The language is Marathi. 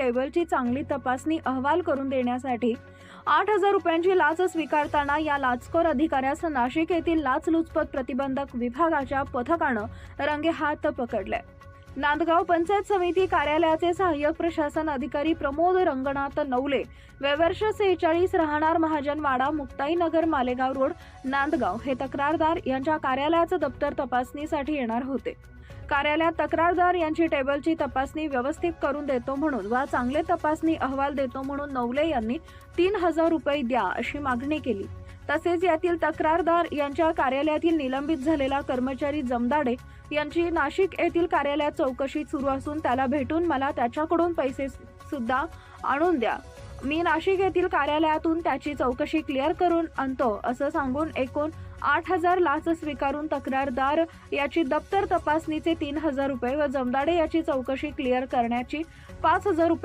टेबलची चांगली तपासणी अहवाल करून देण्यासाठी आठ हजार रुपयांची लाच स्वीकारताना या लाचखोर अधिकाऱ्यास नाशिक येथील लाचलुचपत प्रतिबंधक विभागाच्या पथकानं रंगेहात पकडले नांदगाव पंचायत समिती कार्यालयाचे सहाय्यक प्रशासन अधिकारी प्रमोद रंगनाथ नवले वयवर्ष सेहेचाळीस राहणार महाजनवाडा मुक्ताईनगर मालेगाव रोड नांदगाव हे तक्रारदार यांच्या कार्यालयाचं दप्तर तपासणीसाठी येणार होते. कार्यालयात तक्रारदार यांची टेबलची तपासणी व्यवस्थित करून देतो म्हणून वा चांगले तपासणी अहवाल देतो म्हणून नवले यांनी तीन हजार रुपये द्या अशी मागणी केली. तसेच यातील तक्रारदार यांच्या कार्यालयातील निलंबित झालेला कर्मचारी जमदाडे यांची नाशिक येथील कार्यालयात चौकशी सुरू असून त्याला भेटून मला त्याच्याकडून पैसे सुद्धा आणून द्या. मी नाशिक येथील कार्यालयातून त्याची चौकशी क्लिअर करून आणतो असं सांगून एकूण आठ हजार लाच स्वीकारून तक्रारदार याची दप्तर तपासणीचे तीन हजार रुपये व जमदाडे याची चौकशी क्लिअर करण्याची पाच हजार रुपये